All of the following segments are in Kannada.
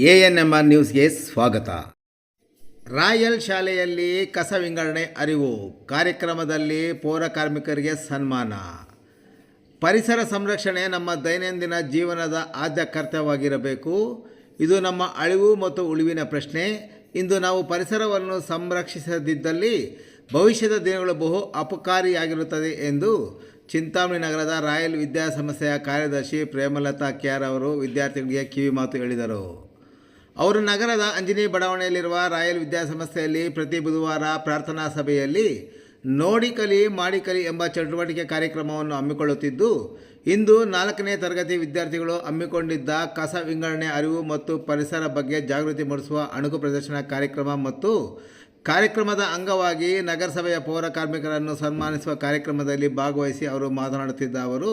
ಎ ಎನ್ ಎಂ ಆರ್ ನ್ಯೂಸ್ಗೆ ಸ್ವಾಗತ. ರಾಯಲ್ ಶಾಲೆಯಲ್ಲಿ ಕಸ ವಿಂಗಡಣೆ ಅರಿವು, ಕಾರ್ಯಕ್ರಮದಲ್ಲಿ ಪೌರ ಕಾರ್ಮಿಕರಿಗೆ ಸನ್ಮಾನ. ಪರಿಸರ ಸಂರಕ್ಷಣೆ ನಮ್ಮ ದೈನಂದಿನ ಜೀವನದ ಆದ್ಯ ಕರ್ತವ್ಯವಾಗಿರಬೇಕು. ಇದು ನಮ್ಮ ಅಳಿವು ಮತ್ತು ಉಳಿವಿನ ಪ್ರಶ್ನೆ. ಇಂದು ನಾವು ಪರಿಸರವನ್ನು ಸಂರಕ್ಷಿಸದಿದ್ದಲ್ಲಿ ಭವಿಷ್ಯದ ದಿನಗಳು ಬಹು ಅಪಕಾರಿಯಾಗಿರುತ್ತದೆ ಎಂದು ಚಿಂತಾಮಣಿ ನಗರದ ರಾಯಲ್ ವಿದ್ಯಾಸಂಸ್ಥೆಯ ಕಾರ್ಯದರ್ಶಿ ಪ್ರೇಮಲತಾ ಕ್ಯಾರ್ ಅವರು ವಿದ್ಯಾರ್ಥಿಗಳಿಗೆ ಕಿವಿ ಮಾತು ಹೇಳಿದರು. ಅವರು ನಗರದ ಅಂಜನಿ ಬಡಾವಣೆಯಲ್ಲಿರುವ ರಾಯಲ್ ವಿದ್ಯಾಸಂಸ್ಥೆಯಲ್ಲಿ ಪ್ರತಿ ಬುಧವಾರ ಪ್ರಾರ್ಥನಾ ಸಭೆಯಲ್ಲಿ ನೋಡಿ ಕಲಿ, ಮಾಡಿ ಕಲಿ ಎಂಬ ಚಟುವಟಿಕೆ ಕಾರ್ಯಕ್ರಮವನ್ನು ಹಮ್ಮಿಕೊಳ್ಳುತ್ತಿದ್ದು, ಇಂದು ನಾಲ್ಕನೇ ತರಗತಿ ವಿದ್ಯಾರ್ಥಿಗಳು ಹಮ್ಮಿಕೊಂಡಿದ್ದ ಕಸ ವಿಂಗಡಣೆ ಅರಿವು ಮತ್ತು ಪರಿಸರ ಬಗ್ಗೆ ಜಾಗೃತಿ ಮೂಡಿಸುವ ಅಣುಕು ಪ್ರದರ್ಶನ ಕಾರ್ಯಕ್ರಮ ಮತ್ತು ಕಾರ್ಯಕ್ರಮದ ಅಂಗವಾಗಿ ನಗರಸಭೆಯ ಪೌರ ಕಾರ್ಮಿಕರನ್ನು ಸನ್ಮಾನಿಸುವ ಕಾರ್ಯಕ್ರಮದಲ್ಲಿ ಭಾಗವಹಿಸಿ ಅವರು ಮಾತನಾಡುತ್ತಿದ್ದ ಅವರು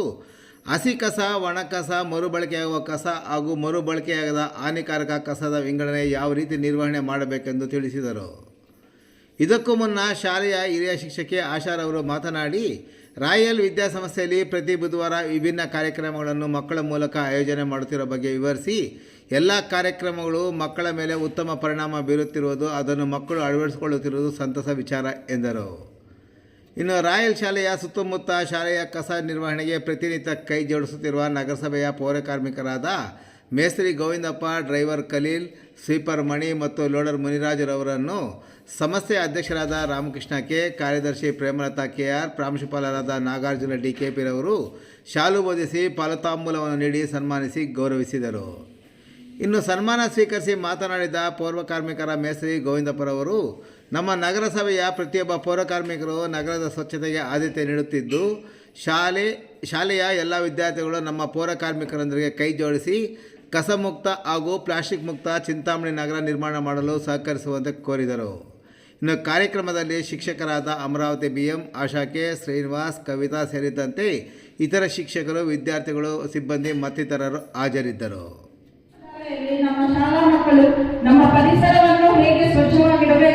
ಹಸಿ ಕಸ, ಒಣ ಕಸ, ಮರುಬಳಕೆಯಾಗುವ ಕಸ ಹಾಗೂ ಮರುಬಳಕೆಯಾಗದ ಹಾನಿಕಾರಕ ಕಸದ ವಿಂಗಡಣೆ ಯಾವ ರೀತಿ ನಿರ್ವಹಣೆ ಮಾಡಬೇಕೆಂದು ತಿಳಿಸಿದರು. ಇದಕ್ಕೂ ಮುನ್ನ ಶಾಲೆಯ ಹಿರಿಯ ಶಿಕ್ಷಕಿ ಆಶಾರವರು ಮಾತನಾಡಿ, ರಾಯಲ್ ವಿದ್ಯಾಸಂಸ್ಥೆಯಲ್ಲಿ ಪ್ರತಿ ಬುಧವಾರ ವಿಭಿನ್ನ ಕಾರ್ಯಕ್ರಮಗಳನ್ನು ಮಕ್ಕಳ ಮೂಲಕ ಆಯೋಜನೆ ಮಾಡುತ್ತಿರುವ ಬಗ್ಗೆ ವಿವರಿಸಿ, ಎಲ್ಲ ಕಾರ್ಯಕ್ರಮಗಳು ಮಕ್ಕಳ ಮೇಲೆ ಉತ್ತಮ ಪರಿಣಾಮ ಬೀರುತ್ತಿರುವುದು, ಅದನ್ನು ಮಕ್ಕಳು ಅಳವಡಿಸಿಕೊಳ್ಳುತ್ತಿರುವುದು ಸಂತಸ ವಿಚಾರ ಎಂದರು. ಇನ್ನು ರಾಯಲ್ ಶಾಲೆಯ ಸುತ್ತಮುತ್ತ ಶಾಲೆಯ ಕಸ ನಿರ್ವಹಣೆಗೆ ಪ್ರತಿನಿತ್ಯ ಕೈ ಜೋಡಿಸುತ್ತಿರುವ ನಗರಸಭೆಯ ಪೌರಕಾರ್ಮಿಕರಾದ ಮೇಸ್ತ್ರಿ ಗೋವಿಂದಪ್ಪ, ಡ್ರೈವರ್ ಖಲೀಲ್, ಸ್ವೀಪರ್ ಮಣಿ ಮತ್ತು ಲೋಡರ್ ಮುನಿರಾಜರವರನ್ನು ಸಂಸ್ಥೆಯ ಅಧ್ಯಕ್ಷರಾದ ರಾಮಕೃಷ್ಣ ಕೆ, ಕಾರ್ಯದರ್ಶಿ ಪ್ರೇಮಲತಾ ಕೆ ಆರ್ ಪ್ರಾಂಶುಪಾಲರಾದ ನಾಗಾರ್ಜುನ ಡಿ ಕೆ ಪಿರವರು ಶಾಲು ಬೋಧಿಸಿ ಫಲತಾಂಬೂಲವನ್ನು ನೀಡಿ ಸನ್ಮಾನಿಸಿ ಗೌರವಿಸಿದರು. ಇನ್ನು ಸನ್ಮಾನ ಸ್ವೀಕರಿಸಿ ಮಾತನಾಡಿದ ಪೌರ ಕಾರ್ಮಿಕರ ಮೇಸ್ತ್ರಿ ಗೋವಿಂದಪ್ಪರವರು, ನಮ್ಮ ನಗರಸಭೆಯ ಪ್ರತಿಯೊಬ್ಬ ಪೌರ ಕಾರ್ಮಿಕರು ನಗರದ ಸ್ವಚ್ಛತೆಗೆ ಆದ್ಯತೆ ನೀಡುತ್ತಿದ್ದು, ಶಾಲೆ, ಶಾಲೆಯ ಎಲ್ಲ ವಿದ್ಯಾರ್ಥಿಗಳು ನಮ್ಮ ಪೌರ ಕಾರ್ಮಿಕರೊಂದಿಗೆ ಕೈ ಜೋಡಿಸಿ ಕಸಮುಕ್ತ ಹಾಗೂ ಪ್ಲಾಸ್ಟಿಕ್ ಮುಕ್ತ ಚಿಂತಾಮಣಿ ನಗರ ನಿರ್ಮಾಣ ಮಾಡಲು ಸಹಕರಿಸುವಂತೆ ಕೋರಿದರು. ಇನ್ನು ಕಾರ್ಯಕ್ರಮದಲ್ಲಿ ಶಿಕ್ಷಕರಾದ ಅಮರಾವತಿ ಬಿ ಎಂ ಆಶಾಕೆ, ಶ್ರೀನಿವಾಸ್, ಕವಿತಾ ಸೇರಿದಂತೆ ಇತರ ಶಿಕ್ಷಕರು, ವಿದ್ಯಾರ್ಥಿಗಳು, ಸಿಬ್ಬಂದಿ ಮತ್ತಿತರರು ಹಾಜರಿದ್ದರು.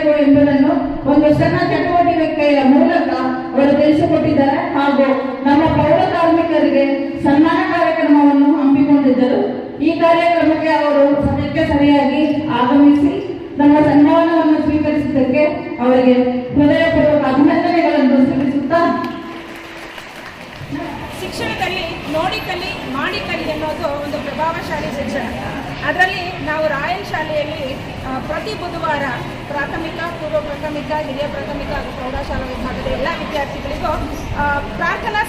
ಸ್ವಚ್ಛವಾಗಿಡಬೇಕು ಎಂಬುದನ್ನು ಒಂದು ಸಣ್ಣ ಚಟುವಟಿಕೆಯ ಮೂಲಕ ಅವರು ತಿಳಿಸಿಕೊಟ್ಟಿದ್ದಾರೆ. ಹಾಗೂ ನಮ್ಮ ಪೌರ ಕಾರ್ಮಿಕರಿಗೆ ಸನ್ಮಾನ ಕಾರ್ಯಕ್ರಮವನ್ನು ಹಮ್ಮಿಕೊಂಡಿದ್ದರು. ಈ ಕಾರ್ಯಕ್ರಮಕ್ಕೆ ಅವರು ಸಮಯಕ್ಕೆ ಸರಿಯಾಗಿ ಆಗಮಿಸಿ ನಮ್ಮ ಸನ್ಮಾನವನ್ನು ಸ್ವೀಕರಿಸಿದ್ದಕ್ಕೆ ಅವರಿಗೆ ಹೃದಯಪೂರ್ವಕ ಅಭಿನಂದನೆಗಳನ್ನು ಸಲ್ಲಿಸುತ್ತಾ ಶಿಕ್ಷಣದಲ್ಲಿ ನೋಡಿ ಕಲಿ ಮಾಡಿ ಅನ್ನೋದು ಒಂದು ಪ್ರಭಾವಶಾಲಿ ಶಿಕ್ಷಣ. ಅದರಲ್ಲಿ ನಾವು ರಾಯಲ್ ಶಾಲೆಯಲ್ಲಿ ಪ್ರತಿ ಬುಧವಾರ ಪ್ರಾಥಮಿಕ, ಪೂರ್ವ ಪ್ರಾಥಮಿಕ, ಹಿರಿಯ ಪ್ರಾಥಮಿಕ ಹಾಗೂ ಪ್ರೌಢಶಾಲಾ ವಿಭಾಗದ ಎಲ್ಲ ವಿದ್ಯಾರ್ಥಿಗಳಿಗೂ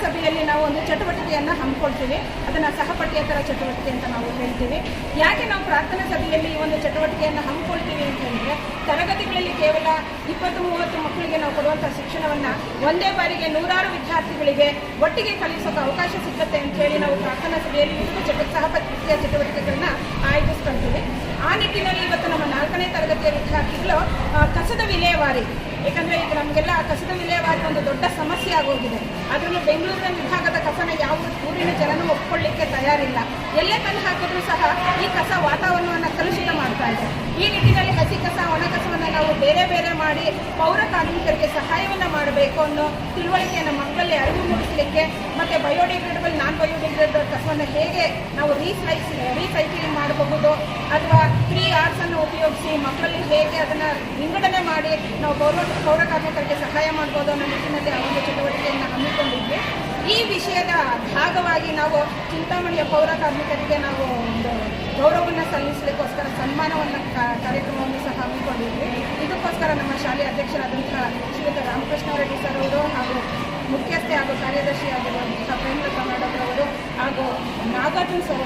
ಸಭೆಯಲ್ಲಿ ನಾವು ಒಂದು ಚಟುವಟಿಕೆಯನ್ನು ಹಮ್ಮಿಕೊಳ್ತೀವಿ. ಅದನ್ನು ಸಹಪಠ್ಯೇತರ ಚಟುವಟಿಕೆ ಅಂತ ನಾವು ಹೇಳ್ತೀವಿ. ಯಾಕೆ ನಾವು ಪ್ರಾರ್ಥನಾ ಸಭೆಯಲ್ಲಿ ಈ ಒಂದು ಚಟುವಟಿಕೆಯನ್ನು ಹಮ್ಮಿಕೊಳ್ತೀವಿ ಅಂತ ಹೇಳಿದ್ರೆ, ತರಗತಿಗಳಲ್ಲಿ ಕೇವಲ ಇಪ್ಪತ್ತು ಮೂವತ್ತು ಮಕ್ಕಳಿಗೆ ನಾವು ಕೊಡುವಂಥ ಶಿಕ್ಷಣವನ್ನು ಒಂದೇ ಬಾರಿಗೆ ನೂರಾರು ವಿದ್ಯಾರ್ಥಿಗಳಿಗೆ ಒಟ್ಟಿಗೆ ಕಲಿಸೋಕೆ ಅವಕಾಶ ಸಿಗುತ್ತೆ ಅಂತ ಹೇಳಿ ನಾವು ಪ್ರಾರ್ಥನಾ ಸಭೆಯಲ್ಲಿ ಚಟ, ಸಹಪಠ್ಯ ಚಟುವಟಿಕೆಗಳನ್ನ ಆಯೋಜಿಸ್ಕೊಳ್ತೀವಿ ಆ ನಿಟ್ಟಿನಲ್ಲಿ ಇವತ್ತು ನಮ್ಮ ನಾಲ್ಕನೇ ತರಗತಿಯ ವಿದ್ಯಾರ್ಥಿಗಳು ಕಸದ ವಿಲೇವಾರಿ ಯಾಕಂದರೆ ಈಗ ನಮಗೆಲ್ಲ ಕಸದ ವಿಲೇವಾರಿ ಒಂದು ದೊಡ್ಡ ಸಮಸ್ಯೆ ಆಗೋಗಿದೆ. ಅದರಲ್ಲೂ ಬೆಂಗಳೂರಿನ ವಿಭಾಗದ ಕಸನ ಯಾವ ಊರಿನ ಜನನೂ ಒಪ್ಕೊಳ್ಳಿಕ್ಕೆ ತಯಾರಿಲ್ಲ. ಎಲ್ಲೇ ತಂದು ಹಾಕಿದ್ರೂ ಸಹ ಈ ಕಸ ವಾತಾವರಣವನ್ನು ಕಲುಷಿತ ಮಾಡ್ತಾ ಇದೆ. ಈ ನಿಟ್ಟಿನಲ್ಲಿ ಹಸಿ ಕಸ, ಒಣ ಕಸವನ್ನು ನಾವು ಬೇರೆ ಬೇರೆ ಮಾಡಿ ಪೌರ ಕಾರ್ಮಿಕರಿಗೆ ಸಹಾಯವನ್ನು ಮಾಡಬೇಕು ಅನ್ನೋ ತಿಳುವಳಿಕೆಯನ್ನು ಮಕ್ಕಳಲ್ಲಿ ಅರಿವು ಮೂಡಿಸಲಿಕ್ಕೆ ಮತ್ತು ಬಯೋಡಿಗ್ರೇಡಬಲ್ ನಾನ್ ಬಯೋಡಿಗ್ರೇಡಬಲ್ ಕಸವನ್ನು ಹೇಗೆ ನಾವು ರೀಸೈಸ್ ರೀಸೈಕ್ಲಿಂಗ್ ಮಾಡಬಹುದು ಅಥವಾ ತ್ರೀ ಅನ್ನು ಉಪಯೋಗಿಸಿ ಮಕ್ಕಳಲ್ಲಿ ಹೇಗೆ ಅದನ್ನು ವಿಂಗಡಣೆ ಮಾಡಿ ನಾವು ಪೌರ ಪೌರ ಕಾರ್ಮಿಕರಿಗೆ ಸಹಾಯ ಮಾಡ್ಬೋದು ಅನ್ನೋ ನಿಟ್ಟಿನಲ್ಲಿ ಆ ಒಂದು ಚಟುವಟಿಕೆಯನ್ನು ಹಮ್ಮಿಕೊಂಡಿದ್ವಿ. ಈ ವಿಷಯದ ಭಾಗವಾಗಿ ನಾವು ಚಿಂತಾಮಣಿಯ ಪೌರ ಕಾರ್ಮಿಕರಿಗೆ ನಾವು ಒಂದು ಗೌರವವನ್ನು ಸಲ್ಲಿಸಲಿಕ್ಕೋಸ್ಕರ ಸನ್ಮಾನವನ್ನು ಕಾರ್ಯಕ್ರಮವನ್ನು ಸಹ ಹಮ್ಮಿಕೊಂಡಿದ್ವಿ. ಇದಕ್ಕೋಸ್ಕರ ನಮ್ಮ ಶಾಲೆಯ ಅಧ್ಯಕ್ಷರಾದಂತಹ ಶ್ರೀಯುತ ರಾಮಕೃಷ್ಣ ರೆಡ್ಡಿ ಸರ್ ಅವರು ಹಾಗೂ ಮುಖ್ಯಸ್ಥೆ ಹಾಗೂ ಕಾರ್ಯದರ್ಶಿ ಆಗಿರುವಂತಹ ಪ್ರೇಮಲತಾ ಮೇಡಮ್ ಅವರು ಹಾಗೂ ನಾಗಾರ್ಜುನ್ ಸರ್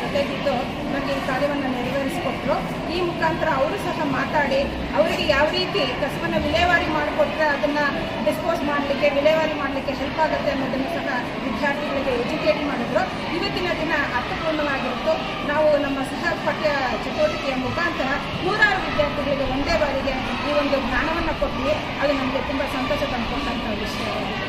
ಜೊತೆಗಿದ್ದು ನಮಗೆ ಈ ಕಾರ್ಯವನ್ನು ನೆರವೇರಿಸಿಕೊಟ್ರು. ಈ ಮುಖಾಂತರ ಅವರು ಸಹ ಮಾತಾಡಿ ಅವರಿಗೆ ಯಾವ ರೀತಿ ಕಸವನ್ನು ವಿಲೇವಾರಿ ಮಾಡಿಕೊಟ್ರೆ ಅದನ್ನು ಡಿಸ್ಪೋಸ್ ಮಾಡಲಿಕ್ಕೆ, ವಿಲೇವಾರಿ ಮಾಡಲಿಕ್ಕೆ ಹೆಲ್ಪ್ ಆಗುತ್ತೆ ಅನ್ನೋದನ್ನು ಸಹ ವಿದ್ಯಾರ್ಥಿಗಳಿಗೆ ಎಜುಕೇಟ್ ಮಾಡಿದ್ರು. ಇವತ್ತಿನ ದಿನ ಅರ್ಥಪೂರ್ಣವಾಗಿತ್ತು ನಾವು ನಮ್ಮ ಸಹ ಪಠ್ಯ ಚಟುವಟಿಕೆಯ ಮುಖಾಂತರ ನೂರಾರು ವಿದ್ಯಾರ್ಥಿಗಳಿಗೆ ಒಂದೇ ಬಾರಿಗೆ ಈ ಒಂದು ಜ್ಞಾನವನ್ನು ಕೊಟ್ವಿ. ಅದು ನಮಗೆ ತುಂಬ ಸಂತೋಷ ತಂದುಕೊಂಡಂಥ ವಿಷಯವಾಗಿದೆ.